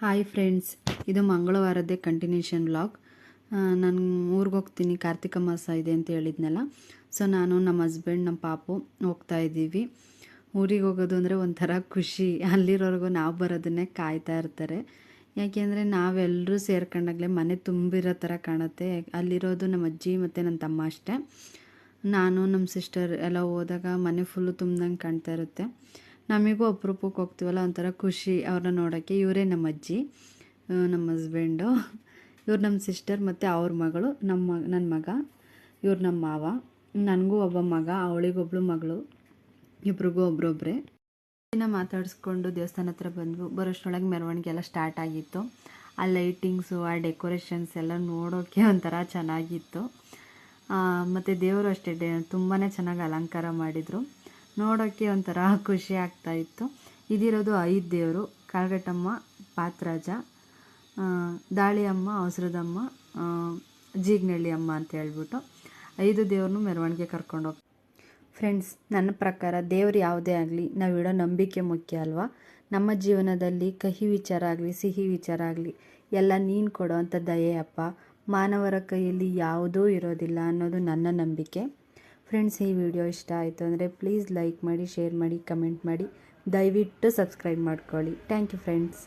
Hi friends ಇದು ಮಂಗಳವಾರದ್ದೇ continuation vlog ನಾನು ಊರಿಗೆ ಹೋಗ್ತೀನಿ, ಕಾರ್ತಿಕ ಮಾಸ ಇದೆ ಅಂತ ಹೇಳಿದ್ನಲ್ಲ. ಸೊ ನಾನು ನಮ್ಮ ಹಸ್ಬೆಂಡ್ ನಮ್ಮ ಪಾಪು ಹೋಗ್ತಾ ಇದ್ದೀವಿ. ಊರಿಗೆ ಹೋಗೋದು ಅಂದರೆ ಒಂಥರ ಖುಷಿ. ಅಲ್ಲಿರೋರ್ಗು ನಾವು ಬರೋದನ್ನೇ ಕಾಯ್ತಾ ಇರ್ತಾರೆ. ಯಾಕೆಂದರೆ ನಾವೆಲ್ಲರೂ ಸೇರ್ಕೊಂಡಾಗಲೇ ಮನೆ ತುಂಬಿರೋ ಥರ ಕಾಣುತ್ತೆ. ಅಲ್ಲಿರೋದು ನಮ್ಮ ಅಜ್ಜಿ ಮತ್ತು ನನ್ನ ತಮ್ಮ ಅಷ್ಟೇ. ನಾನು, ನಮ್ಮ ಸಿಸ್ಟರ್ ಎಲ್ಲ ಹೋದಾಗ ಮನೆ ಫುಲ್ಲು ತುಂಬ್ದಂಗೆ ಕಾಣ್ತಾ ಇರುತ್ತೆ. ನಮಗೂ ಅಪರೂಪಕ್ಕೆ ಹೋಗ್ತೀವಲ್ಲ ಒಂಥರ ಖುಷಿ ಅವ್ರನ್ನ ನೋಡೋಕ್ಕೆ. ಇವರೇ ನಮ್ಮ ಅಜ್ಜಿ ನಮ್ಮ ಹಸ್ಬೆಂಡು ಇವ್ರು ನಮ್ಮ ಸಿಸ್ಟರ್ ಮತ್ತು ಅವ್ರ ಮಗಳು, ನಮ್ಮ ನನ್ನ ಮಗ, ಇವ್ರು ನಮ್ಮ ಮಾವ, ನನಗೂ ಒಬ್ಬ ಮಗ ಅವಳಿಗೊಬ್ಳು ಮಗಳು, ಇಬ್ರಿಗೂ ಒಬ್ರೊಬ್ಬರೇ ದಿನ ಮಾತಾಡಿಸ್ಕೊಂಡು ದೇವಸ್ಥಾನ ಹತ್ರ ಬಂದ್ವು. ಬರೋಷ್ಟರೊಳಗೆ ಮೆರವಣಿಗೆ ಎಲ್ಲ ಸ್ಟಾರ್ಟ್ ಆಗಿತ್ತು. ಆ ಲೈಟಿಂಗ್ಸು ಆ ಡೆಕೋರೇಷನ್ಸ್ ಎಲ್ಲ ನೋಡೋಕ್ಕೆ ಒಂಥರ ಚೆನ್ನಾಗಿತ್ತು. ಮತ್ತು ದೇವರು ಅಷ್ಟೇ ಡೆ ತುಂಬಾ ಚೆನ್ನಾಗಿ ಅಲಂಕಾರ ಮಾಡಿದರು. ನೋಡೋಕ್ಕೆ ಒಂಥರ ಖುಷಿ ಆಗ್ತಾ ಇತ್ತು. ಇದಿರೋದು ಐದು ದೇವರು ಕಾಳಗಟ್ಟಮ್ಮ ಪಾತ್ರಾಜ ದಾಳಿಯಮ್ಮ, ಅವಸರದಮ್ಮ ಜೀಗ್ನಳ್ಳಿ ಅಮ್ಮ ಅಂತ ಹೇಳ್ಬಿಟ್ಟು ಐದು ದೇವ್ರನ್ನೂ ಮೆರವಣಿಗೆ ಕರ್ಕೊಂಡು ಫ್ರೆಂಡ್ಸ್ ನನ್ನ ಪ್ರಕಾರ ದೇವ್ರು ಯಾವುದೇ ಆಗಲಿ ನಾವಿಡೋ ನಂಬಿಕೆ ಮುಖ್ಯ ಅಲ್ವಾ? ನಮ್ಮ ಜೀವನದಲ್ಲಿ ಕಹಿ ವಿಚಾರ ಆಗಲಿ, ಸಿಹಿ ವಿಚಾರ ಆಗಲಿ, ಎಲ್ಲ ನೀನು ಕೊಡೋ ಅಂಥ ದಯೆ ಅಪ್ಪ, ಮಾನವರ ಕೈಯಲ್ಲಿ ಯಾವುದೂ ಇರೋದಿಲ್ಲ ಅನ್ನೋದು ನನ್ನ ನಂಬಿಕೆ. ಫ್ರೆಂಡ್ಸ್, ಈ ವಿಡಿಯೋ ಇಷ್ಟ ಆಯಿತು ಅಂದರೆ ಪ್ಲೀಸ್ ಲೈಕ್ ಮಾಡಿ ಶೇರ್ ಮಾಡಿ ಕಮೆಂಟ್ ಮಾಡಿ. ದಯವಿಟ್ಟು ಸಬ್ಸ್ಕ್ರೈಬ್ ಮಾಡ್ಕೊಳ್ಳಿ. Thank you friends